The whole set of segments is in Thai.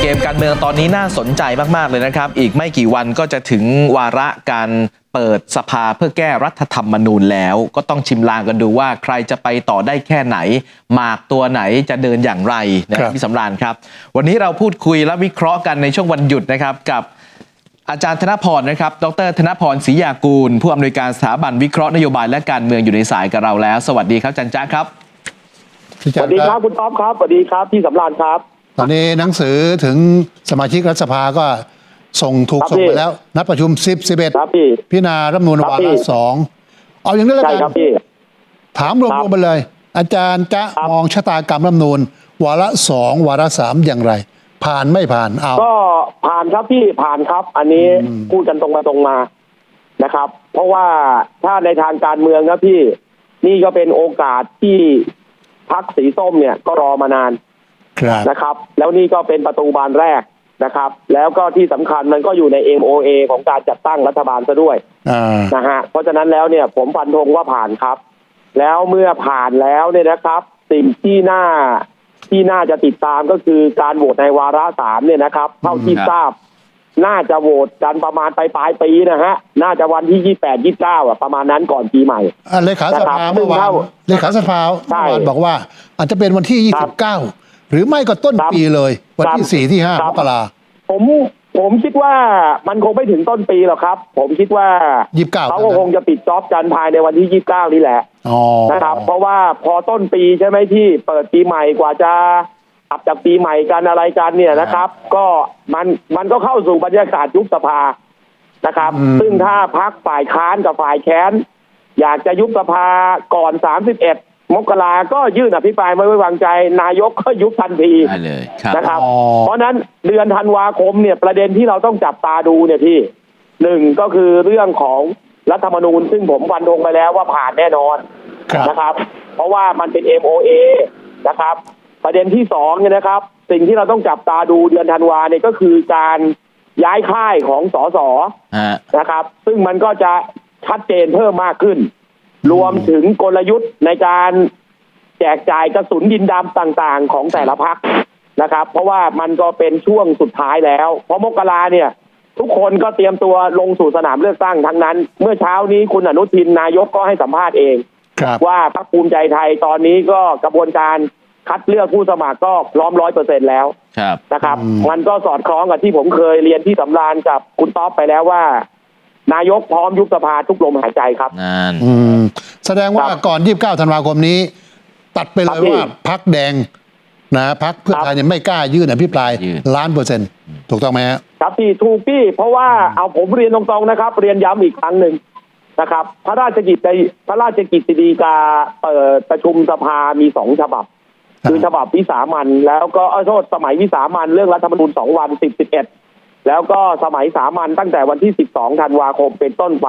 เกมการเมืองตอนนี้น่าสนใจมาก ๆ เลยนะครับ อีกไม่กี่วันก็จะถึงวาระการเปิดสภาเพื่อแก้รัฐธรรมนูญแล้ว ก็ต้องชิมลางกันดูว่าใครจะไปต่อได้แค่ไหน หมากตัวไหนจะเดินอย่างไรนะคครัรับบพี่สำราญครับ วันนี้เราพูดคุยและวิเคราะห์กันในช่วงวันหยุดนะครับกับอาจารย์ธนพรนะครับ ดร ธนพรศรียากูล ผู้อำนวยการสถาบันวิเคราะห์นโยบายและการเมืองอยู่ในสายกับเราแล้ว สวัสดีครับอาจันจ้าครับพี่สจัวันสดีคครัรับบคุณต๊อบครับสวัสดีครับพี่สำราญครับ ตอนนี้หนังสือถึงสมาชิกรัฐสภาก็ส่งถูกครับส่งพี่ไปแล้ว นัดประชุม10 11ครับพี่พิจารณารัฐธรรมนูญครับวาพี่ ระสองเอาอย่างนี้แล้วใช่กันครับพี่ ถามรครัวมบๆไปเลย อาจารย์จะครับ มองชะตากรรมรัฐธรรมนูญวาระสองวาระสามอย่างไร ผ่านไม่ผ่านเอา ก็ผ่านครับพี่ผ่านครับ อันนี้อืม พูดกันตรงมาตรงมานะครับ เพราะว่าถ้าในทางการเมืองนะพี่ นี่ก็เป็นโอกาสที่พักสีส้มเนี่ยก็รอมานานครับ นะครับ แล้วนี่ก็เป็นประตูบานแรกนะครับ แล้วก็ที่สำคัญมันก็อยู่ใน MOA ของการจัดตั้งรัฐบาลซะด้วยอ่านะฮะเพราะฉะนั้นแล้วเนี่ยผมฟันธงว่าผ่านครับ แล้วเมื่อผ่านแล้วเนี่ยนะครับ สิ่งที่น่าที่น่าจะติดตามก็คือการโหวตในวาระสามเนี่ยนะครับ เท่าที่ครับทราบ น่าจะโหวตกันประมาณปลายปลายๆปีนะฮะ น่าจะวันที่ยี่แปดยี่เก้าอะประมาณนั้นก่อนปีใหม่อะเลขาสภานะครับเมื่อวานซึ่งเท่าเลขาสภาใช่เมื่อวานบอกว่า อาจจะเป็นวันที่ครับ29 หรือไม่ก็ต้นครับปีเลย วันที่ครับสี่ที่ห้าครัมบ กราผมผมคิดว่ามันคงไม่ถึงต้นปีหรอกครับ ผมคิดว่ายี่สิบเก้าเขาก็คงจะปิดจ็อบกันภายในวันที่ยี่เก้านี่แหละอ๋อนะครับ เพราะว่าพอต้นปีใช่ไหมที่เปิดปีใหม่กว่าจะอับจากปีใหม่กันอะไรกันเนี่ยนะครับ ก็มันมันก็เข้าสู่บรรยากาศยุบสภานะครับอืมซึ่งถ้าพักฝ่ายค้านกับฝ่ายแค้น อยากจะยุบสภาก่อน31ม กราก็ยื่นอภิปรายไม่ไว้วางใจ นายกก็ยุบทันทีได้เลยครับนะครับ อ๋อ เพราะฉะนั้นเดือนธันวาคมเนี่ยประเด็นที่เราต้องจับตาดูเนี่ยพี่หนึ่งก็คือเรื่องของรัฐธรรมนูญ ซึ่งผมฟันธงไปแล้วว่าผ่านแน่นอน ครับ นะครับ เพราะว่ามันเป็น MOA นะครับ ประเด็นที่สองเนี่ยนะครับ สิ่งที่เราต้องจับตาดูเดือนธันวาเนี่ยก็คือการย้ายค่ายของสสฮะนะครับ ซึ่งมันก็จะชัดเจนเพิ่มมากขึ้น รวมถึงกลยุทธ์ในการแจกจ่ายกระสุนดินดำต่างๆ ของแต่ละพักนะครับ เพราะว่ามันก็เป็นช่วงสุดท้ายแล้ว เพราะมกราเนี่ย ทุกคนก็เตรียมตัวลงสู่สนามเลือกตั้งทั้งนั้น เมื่อเช้านี้คุณอนุทินนายกก็ให้สัมภาษณ์เองครับว่าพรรคภูมิใจไทยตอนนี้ก็กระบวนการคัดเลือกผู้สมัครก็พร้อมร้อยเปอร์เซ็นแล้วครับนะครับอืมมันก็สอดคล้องกับที่ผมเคยเรียนที่สำราญกับคุณต๊อปไปแล้วว่า นายกพร้อมยุบสภาทุกลมหายใจครับ นั่น อืมแสดงว่าครับก่อน 29ธันวาคมนี้ ตัดไปเลครัยบพี่ว่าพักแดงนะพักเพื่อครับ ไทยเนี่ยไม่กล้ายื่นอภิปรายยื่น ล้านเปอร์เซ็นต์ถูกต้องไหมฮะ ครับพี่ถูกพี่เพราะว่าเอาผมเรียนตรงๆนะครับ เรียนย้ำอีกครั้งหนึ่งนะครับ พระราชกิจในพระราชกิจสีกาเปิดประชุมสภามีสองฉบับ ครับ คือฉบับวิสามันแล้วก็เอ้ยโทษสมัยวิสามันเรื่องรัฐธรรมนูญสองวันสิบสิบเอ็ด แล้วก็สมัยสามัญตั้งแต่วันที่สิบสองธันวาคมเป็นต้นไป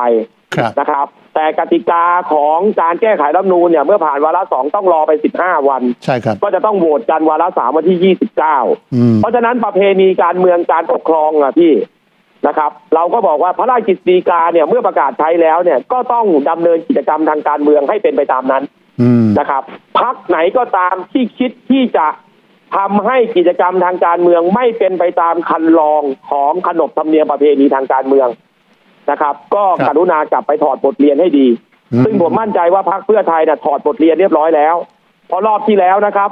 ครับนะครับ แต่กติกาของการแก้ไขรัฐธรรมนูญเนี่ยเมื่อผ่านวาระสองต้องรอไปสิบห้าวันใช่ครับก็จะต้องโหวตกันวาระสามวันที่ยี่สิบเก้าอืมเพราะฉะนั้นประเพณีการเมืองการปกครองอะพี่นะครับ เราก็บอกว่าพระราชกิจสีกาเนี่ยเมื่อประกาศใช้แล้วเนี่ยก็ต้องดำเนินกิจกรรมทางการเมืองให้เป็นไปตามนั้นอืมนะครับพักไหนก็ตามที่คิดที่จะ ทำให้กิจกรรมทางการเมืองไม่เป็นไปตามคันลองของขนบธรรมเนียมประเพณีทางการเมืองนะครับ ก็ครับกรุณากลับไปถอดบทเรียนให้ดีอืมซึ่งผมมั่นใจว่าพรรคเพื่อไทยน่ะถอดบทเรียนเรียบร้อยแล้ว เพราะรอบที่แล้วนะครับ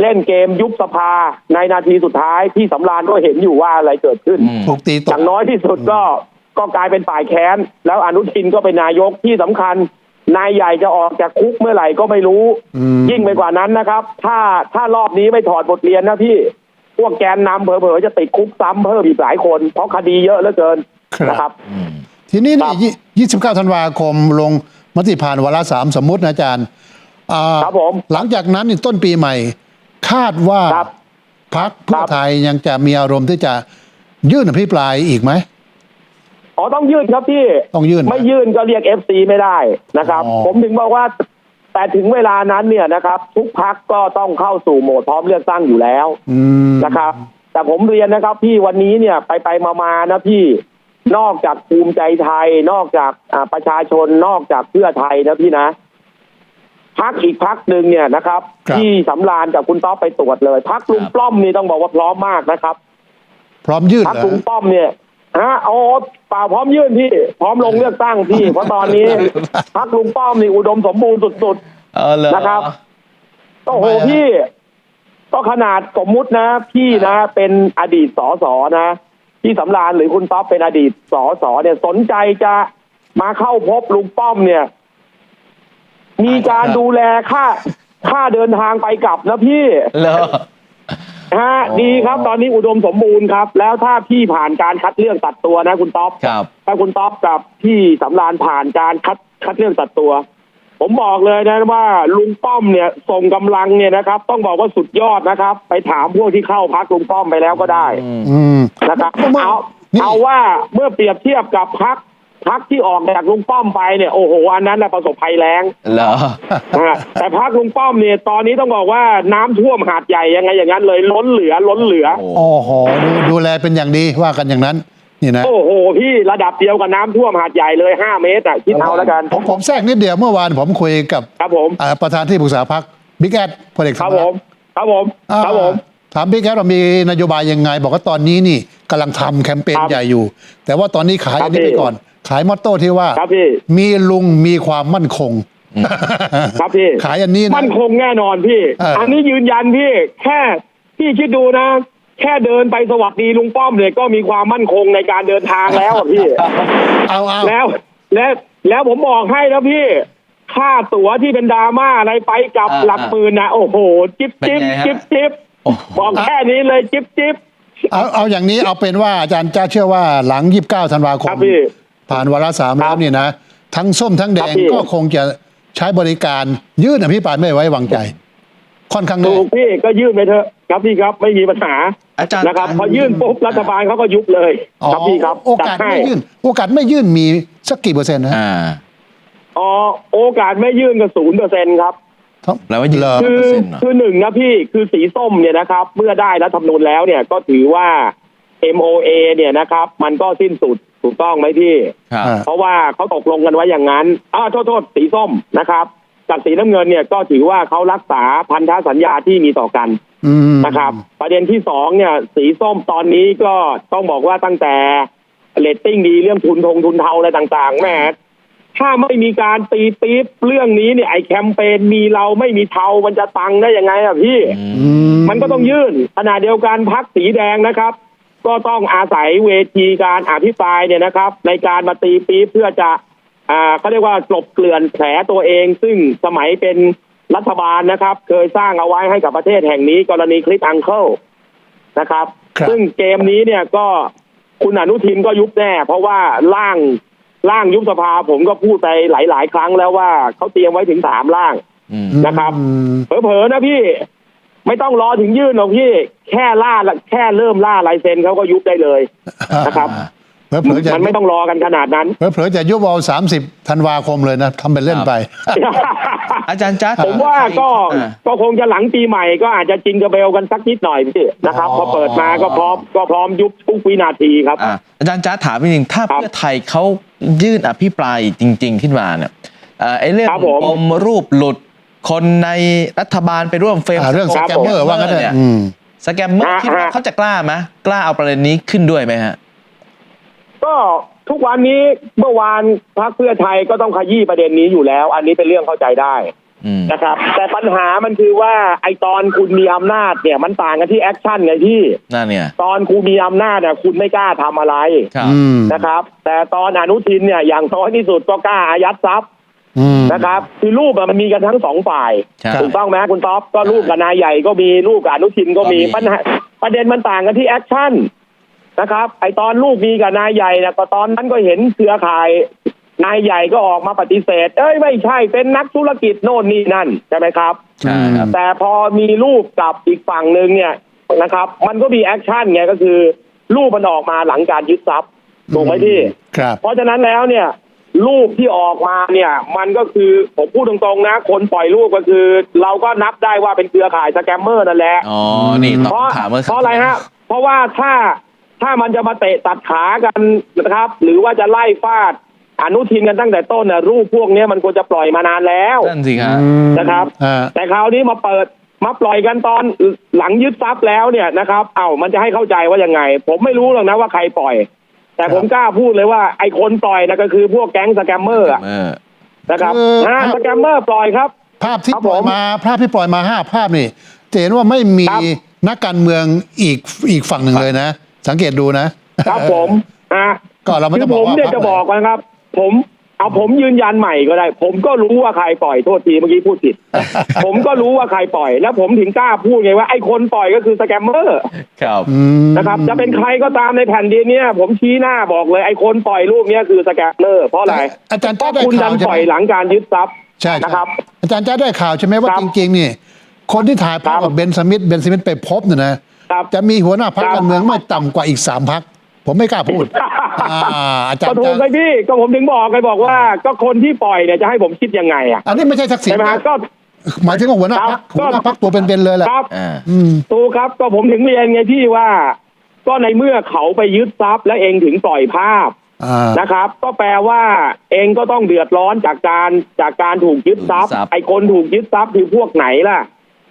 เล่นเกมยุบสภาในนาทีสุดท้ายที่สำราญก็เห็นอยู่ว่าอะไรเกิดขึ้นอืมถูกตีตอกย่างน้อยที่สุดก็ก็กลายเป็นฝ่ายแค้นแล้วอนุทินก็เป็นนายกที่สำคัญ นายใหญ่จะออกจากคุกเมื่อไหร่ก็ไม่รู้ อืม ยิ่งไปกว่านั้นนะครับ ถ้าถ้ารอบนี้ไม่ถอดบทเรียนนะพี่ พวกแกนนำเผลอๆจะติดคุกซ้ำเพิ่มอีกหลายคน เพราะคดีเยอะเหลือเกินครับ นะครับอืมทีนี้ครันี่บยี่สิบเก้าธันวาคมลงมติผ่านวาระสามสมมุตินะอาจารย์อ่าครับผมหลังจากนั้นนี่ต้นปีใหม่ คาดว่าครับพักเพื่อครับ ไทยยังจะมีอารมณ์ที่จะยื่นอภิปรายอีกไหม อ๋อต้องยื่นครับพี่ต้องยื่นไม่ยื่นก็เรียกเอฟซีไม่ได้นะครับอ๋อผมถึงบอกว่า แต่ถึงเวลานั้นเนี่ยนะครับ ทุกพักก็ต้องเข้าสู่โหมดพร้อมเลือกตั้งอยู่แล้วอืมนะครับ แต่ผมเรียนนะครับ พี่วันนี้เนี่ยไปไปมามานะพี่นอกจากภูมิใจไทย นอกจากอ่าประชาชนนอกจากเพื่อไทยนะพี่นะพพักอีกพักหนึ่งเนี่ยนะครับครับ ที่สำรานกับคุณต๊อบไปตรวจเลยพักลุงครับป้อมนี่ต้องบอกว่าพร้อมมากนะครับ พร้อมยื่นพักเหรอลุงป้อมเนี่ย ฮะเอาเปล่าพร้อมยื่นพี่ พร้อมลงเลือกตั้งพี่ เพราะตอนนี้พักลุงป้อมนี่อุดมสมบูรณ์สุดเออเลยนะครับๆโอ้โหทำไมอะ พี่ ก็ขนาดสมมุตินะ พี่นะ เป็นอดีตสสนะพี่สำรานหรือคุณต๊อบเป็นอดีตสสเนี่ย สนใจจะมาเข้าพบลุงป้อมเนี่ย มีการดูแลค่าค่าเดินทางไปกลับนะพี่เหรอ ฮะอ๋อดีครับตอนนี้อุดมสมบูรณ์ครับ แล้วถ้าพี่ผ่านการคัดเลือกตัดตัวนะคุณต๊อบครับถ้าคุณต๊อบกับพี่สำรานผ่านการคัดคัดเลือกตัดตัว ผมบอกเลยนะว่าลุงป้อมเนี่ยส่งกำลังเนี่ยนะครับ ต้องบอกว่าสุดยอดนะครับ ไปถามพวกที่เข้าพักลุงป้อมไปแล้วก็ได้อืมนะครับเมื่อเอานี่เอาว่าเมื่อเปรียบเทียบกับพัก พักที่ออกจากลุงป้อมไปเนี่ยโอ้โหอันนั้นนะประสบภัยแล้งเหรอนะฮะแต่พักลุงป้อมเนี่ยตอนนี้ต้องบอกว่าน้ำท่วมหาดใหญ่ยังไงอย่างนั้นเลยล้นเหลือล้นเหลือโอ้โอ้โหดูดูแลเป็นอย่างดีว่ากันอย่างนั้นนี่นะโอ้โหพี่ระดับเดียวกับน้ำท่วมหาดใหญ่เลยห้าเมตรอะคิดเอาแล้วกัน ผมผมแทรกนิดเดียวเมื่อวานผมคุยกับครับผมอ่าประธานที่ปรึกษาพักบิ๊กแอดพลเอกครับสมผรัมกครับผมอ่าครับผมถามบิ๊กแอดว่ามีนโยบายยังไง บอกว่าตอนนี้นี่กำลังทำแคมเปญครับใหญ่อยู่ แต่ว่าตอนนี้ขายครัอับนนี้ไปพี่ก่อน ขายมอตโต้ที่ว่า ครับพี่ มีลุงมีความมั่นคง ครับพี่ขายอันนี้นะ มั่นคงแน่นอนพี่ เอออั อันนี้ยืนยันพี่ แค่พี่คิดดูนะ แค่เดินไปสวัสดีลุงป้อมเนี่ยก็มีความมั่นคงในการเดินทางแล้วอะพี่ เอาเอา แล้วแล้วแล้วผมบอกให้แล้วพี่ ค่าตั๋วที่เป็นดราม่าอะไรไปกลับอ่าหลักหมื่นนะโอ้โห จิ๊บเป็นจิ๊บไงฮะ จิ๊บจิ๊บโอ้โห บอกแค่นี้เลยจิ๊บจิ๊บ เอาเอาอย่างนี้เอาเป็นว่าอาจารย์จ้าเชื่อว่าหลัง 29 ธันวาคครัมบพี่ ผ่านวาระสามครัแล้บวนี่นะ ทั้งส้มทั้งแดครังบพี่ก็คงจะใช้บริการยื่นอภิปรายไม่ไว้วางใจ ค่อนข้างแน่ถูกพี่ก็ยื่นไปเถอะครับพี่ครับไม่มีปัญหาอาจารย์นะครับพอยื่นปุ๊บรัฐบาลเขาก็ยุบเลยอ๋อครับพี่ครับโอกาสจัดให้ไม่ยื่น โอกาสไม่ยื่นมีสักกี่เปอร์เซ็นต์นะอ่าอ๋อโอกาสไม่ยื่นก็ศูนย์เปอร์เซ็นครับแปลว่ายืนเหรอคือเปอร์เซ็นต์เหรอคือหนึ่งนะพี่คือสีส้มเนี่ยนะครับ เมื่อได้รัฐธรรมนูญแล้วเนี่ยก็ถือว่า MOA เนี่ยนะครับ มันก็สิ้นสุด ถูกต้องไหมพี่ ครับอ่าเพราะว่าเขาตกลงกันไว้อย่างนั้นอ้าวโทษโทษสีส้มนะครับกับสีน้ำเงินเนี่ยก็ถือว่าเขารักษาพันธสัญญาที่มีต่อกันอืมนะครับ ประเด็นที่สองเนี่ย สีส้มตอนนี้ก็ต้องบอกว่าตั้งแต่เลตติ้งดีเรื่องทุนทงทุนเทาอะไรต่างๆแหม่ถ้าไม่มีการตีปี๊บเรื่องนี้เนี่ยไอแคมเปญมีเราไม่มีเทามันจะตังได้ยังไงอะพี่ อืมมันก็ต้องยื่นขณะเดียวกันพักสีแดงนะครับ ก็ต้องอาศัยเวทีการอภิปรายเนี่ยนะครับ ในการมาตีปี๊บเพื่อจะอ่าเขาเรียกว่ากลบเกลื่อนแผลตัวเอง ซึ่งสมัยเป็นรัฐบาลนะครับ เคยสร้างเอาไว้ให้กับประเทศแห่งนี้ กรณีคลิปอังเคิลนะครับครับซึ่งเกมนี้เนี่ยก็คุณอนุทินก็ยุบแน่ เพราะว่าร่างร่างยุบสภาผมก็พูดไปหลาย ๆ ครั้งแล้วว่าเขาเตรียมไว้ถึงสามร่างอืมนะครับอืมเผลอๆนะพี่ ไม่ต้องรอถึงยื่นหรอกพี่ แค่ล่าแค่เริ่มล่าลายเซ็นเขาก็ยุบได้เลยนะครับเผลอๆจะมันไม่ต้องรอกันขนาดนั้นเผลอๆจะยุบเอาสามสิบธันวาคมเลยนะทำเป็นเล่นไป อาจารย์จ๊ะผมว่าก็อ่าก็คงจะหลังปีใหม่ก็อาจจะจิงกระเบลกันสักนิดหน่อยพี่นะครับอ๋อพอเปิดมาก็พร้อมก็พร้อมยุบทุกวินาทีครับอ่าอาจารย์จ๊ะถามนิดนึงถ้าครับเพื่อไทยเขายื่นอภิปรายจริง ๆ ขึ้นมาเนี่ยเอ่อไอ้เรื่องครับผมปมรูปหลุด คนในรัฐบาลไปร่วมเฟรมอ่าเรื่องสครับแกมเมอร์ว่างั้นเถเนี่ยอะอืม สแกมเมอร์ฮะคิดว่าฮะเขาจะกล้าไหมกล้าเอาประเด็นนี้ขึ้นด้วยไหมฮะ ก็ทุกวันนี้เมื่อวานพรรคเพื่อไทยก็ต้องขยี้ประเด็นนี้อยู่แล้ว อันนี้เป็นเรื่องเข้าใจได้อืมนะครับ แต่ปัญหามันคือว่าไอตอนคุณมีอำนาจเนี่ย มันต่างกันที่แอคชั่นไงพี่ นั่นเนี่ย ตอนคุณมีอำนาจเนี่ยคุณไม่กล้าทำอะไรครับ อืม นะครับ แต่ตอนอนุทินเนี่ยอย่างน้อยที่สุดก็กล้าอายัดทรัพย์ อืม นะครับคือรูปอะมันมีกันทั้งสองฝ่าย ใช่ ถูกต้องไหมคุณท็อปก็รูปกับนายใหญ่ก็มีรูปกับอนุทินก็มีก็มี ปัญหาประเด็นมันต่างกันที่แอคชั่นนะครับ ไอตอนลูกมีกับนายใหญ่เนี่ยก็ตอนนั้นก็เห็นเครือข่าย นายใหญ่ก็ออกมาปฏิเสธ เอ้ยไม่ใช่เป็นนักธุรกิจโน่นนี่นั่นใช่ไหมครับ ใช่ครับ แต่พอมีรูปกับอีกฝั่งหนึ่งเนี่ยนะครับ มันก็มีแอคชั่นไงก็คือ รูปมันออกมาหลังการยึดทรัพย์ถูกไหมพี่ ครับ เพราะฉะนั้นแล้วเนี่ย รูปที่ออกมาเนี่ย มันก็คือผมพูดตรงๆนะ คนปล่อยรูปก็คือ เราก็นับได้ว่าเป็นเครือข่ายสแกมเมอร์นั่นแหละอ๋อนี่ตอบเพราะคำถามเมื่อสักเพราะอะไรฮะ เพราะว่าถ้าถ้ามันจะมาเตะตัดขากันนะครับ หรือว่าจะไล่ฟาดอนุทินกันตั้งแต่ต้นนะรูปพวกเนี้ยมันควรจะปล่อยมานานแล้วนั่นสิครับนะครับอ่าแต่คราวนี้มาเปิดมาปล่อยกันตอนหลังยึดทรัพย์แล้วเนี่ยนะครับ เอ้ามันจะให้เข้าใจว่ายังไง ผมไม่รู้หรอกนะว่าใครปล่อย แต่ผมกล้าพูดเลยว่าไอ้คนปล่อยนะก็คือพวกแก๊งสแกมเมอร์อะเออนะครับคืออ่าสแกมเมอร์ปล่อยครับ ภาพที่ครับปล่อยผมมาภาพที่ปล่อยมาห้าภาพนี่จะเห็นว่าไม่มีครับนักการเมืองอีกอีกฝั่งหนึ่งเลยนะ สังเกตดูนะ ครับผมอะก็เราไม่คืต้อองบผอกมว่าเนี่ยพรรจะคไหนบอกนะครับ ผม เอาผมยืนยันใหม่ก็ได้ ผมก็รู้ว่าใครปล่อยโทษทีเมื่อกี้พูดผิด ผมก็รู้ว่าใครปล่อย แล้วผมถึงกล้าพูดไงว่าไอ้คนปล่อยก็คือสแกมเมอร์ครับอืมนะครับ จะเป็นใครก็ตามในแผ่นดินเนี่ยผมชี้หน้าบอกเลยไอ้คนปล่อยรูปเนี้ยคือสแกมเมอร์เพราะอะไรอาจารย์เพจ้าราะได้คุณข่าดัวนใช่ปไหล่มอยหลังการยึดทรัพย์ใช่ใช่นะครับ อาจารย์จ้าได้ข่าวใช่ไหมว่าครับจริงๆนี่คนที่ถ่ายภาพครับกับเบนสมิธเบนสมิธไปพบเนี่ยนะครับจะมีหัวหน้าพรรคครับการเมืองไม่ต่ำกว่าอีกสามพรรค ผมไม่กล้าพูดอ่าอาจารก็ย์ถูจ้ากเลยพี่ก็ผมถึงบอกเลยบอกว่า ก็คนที่ปล่อยเนี่ยจะให้ผมคิดยังไงอะอันนี้ไม่ใช่ทักษิณใช่ไหมฮะนะก็ หมายถึงว่าหัวหน้าพรรคครับหัวหน้าพรรคตัวเป็นๆเลยแหละครับอ่า อืมถูกครับก็ผมถึงเรียนไงพี่ว่า ก็ในเมื่อเขาไปยึดทรัพย์และเองถึงปล่อยภาพอ่า นะครับ ก็แปลว่าเองก็ต้องเดือดร้อนจากการจากการถูกยึดทรัพย์ ถูกยึดทรัพย์ ไอ้คนถูกยึดทรัพย์คือพวกไหนล่ะ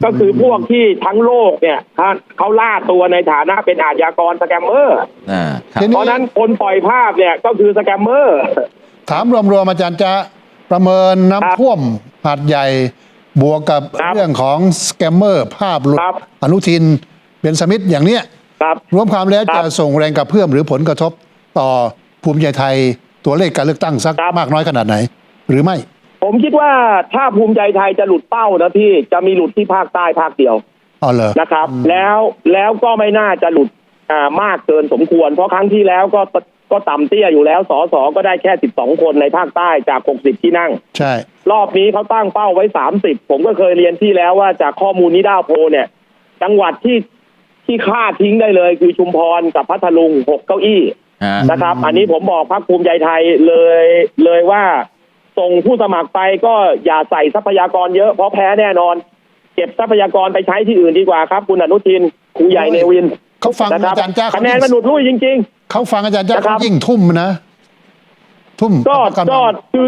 ก็คือพวกที่ทั้งโลกเนี่ยเขาเขาล่าตัวในฐานะเป็นอาชญากรสแกมเมอร์อ่าครับทีเพราะฉะนั้นคนปล่อยภาพเนี่ยก็คือสแกมเมอร์ ถามรวมๆอาจารย์จะประเมินครับน้ำท่วมหาดใหญ่บวกกับครับเรื่องของสแกมเมอร์ ภาพหลุดครับอนุทินเป็นสมิธอย่างเนี้ยครับรวมความแล้วครัจะบส่งแรงกระเพื่อมหรือผลกระทบต่อภูมิใจไทยตัวเลขการเลือกตั้งสักครับมากน้อยขนาดไหน หรือไม่ ผมคิดว่าถ้าภูมิใจไทยจะหลุดเป้านะพี่จะมีหลุดที่ภาคใต้ภาคเดียวอ๋อเหรอนะครับ แล้วแล้วก็ไม่น่าจะหลุดอ่ามากเกินสมควร เพราะครั้งที่แล้วก็ก็ต่ำเตี้ยอยู่แล้วสอสอก็ได้แค่12คนในภาคใต้จาก60ที่นั่ง ใช่ รอบนี้เขาตั้งเป้าไว้30ผมก็เคยเรียนที่แล้วว่าจากข้อมูลนิด้าโพลเนี่ย จังหวัดที่ที่ค่าทิ้งได้เลย คือชุมพรกับพัทลุงหกเก้าอี้อ่านะครับ อันนี้ผมบอกพรรคภูมิใจไทยเลยเลยว่า ส่งผู้สมัครไปก็อย่าใส่ทรัพยากรเยอะเพราะแพ้แน่นอน เก็บทรัพยากรไปใช้ที่อื่นดีกว่าครับคุณอนุทินครูใหญ่เนวินเขาฟังนะครับอาจารย์จ้าคะแนนมันหลุดลุ่ยจริงเขาฟังอาจารย์จ้านะครับเขายิ่งทุ่มนะ ทุ่มๆก็พรรคารก็เมืองคือ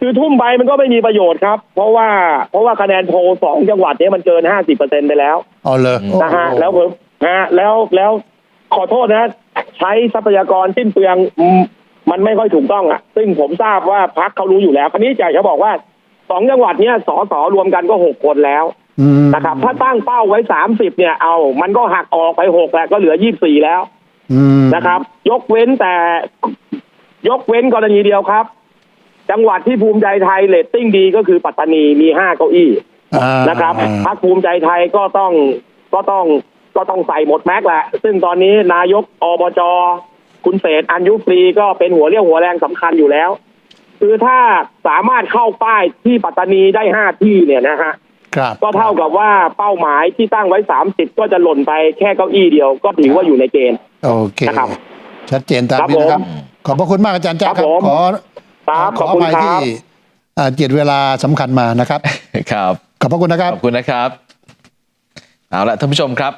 คือทุ่มไปมันก็ไม่มีประโยชน์ครับ เพราะว่าเพราะว่าคะแนนโพลสองจังหวัดเนี้มันเกินห้าสิบเปอร์เซ็นไปแล้วอ๋อเหรอนะฮะโอ้แล้วผมนะฮะแล้วแล้วขอโทษนะ ใช้ทรัพยากรสิ้นเปลืองอื มมันไม่ค่อยถูกต้องอะ ซึ่งผมทราบว่าพักเขารู้อยู่แล้วคราวนี้จะจะบอกว่าสองจังหวัดเนี้ยสอสอรวมกันก็หกคนแล้วอืมนะครับ ถ้าตั้งเป้าไว้สามสิบเนี่ยเอา มันก็หักออกไปหกแหละก็เหลือยี่สี่แล้วอืมนะครับ ยกเว้นแต่ ยกเว้นกรณีเดียวครับ จังหวัดที่ภูมิใจไทยเลตติ้งดีก็คือปัตตานีมีห้าเก้าอี้อ่านะครับพรรคภูมิใจไทยก็ต้องก็ต้องก็ต้องใส่หมดแม็กซ์แหละ ซึ่งตอนนี้นายกอบจ คุณเศรษฐ์อัญยุปรีก็เป็นหัวเรี่ยวหัวแรงสำคัญอยู่แล้ว คือถ้าสามารถเข้าป้ายที่ปัตตานีได้ห้าที่เนี่ยนะฮะครับก็เท่ากับว่าเป้าหมายที่ตั้งไว้สามสิบก็จะหล่นไปแค่เก้าอี้เดียว ก็ถือว่าอยู่ในเกณฑ์โอเคนะครับชัดเจนตามครับนี้นะครับผมขอบพระคุณมากอาจารย์จ้าคครัรับบผมขอครับขขออบอคุณภัยคที่รับอ่าเจียดเวลาสำคัญมานะครับ ครับ ขอบพระคุณนะครับ ขอบคุณนะครับ เอาละท่านผู้ชมครับ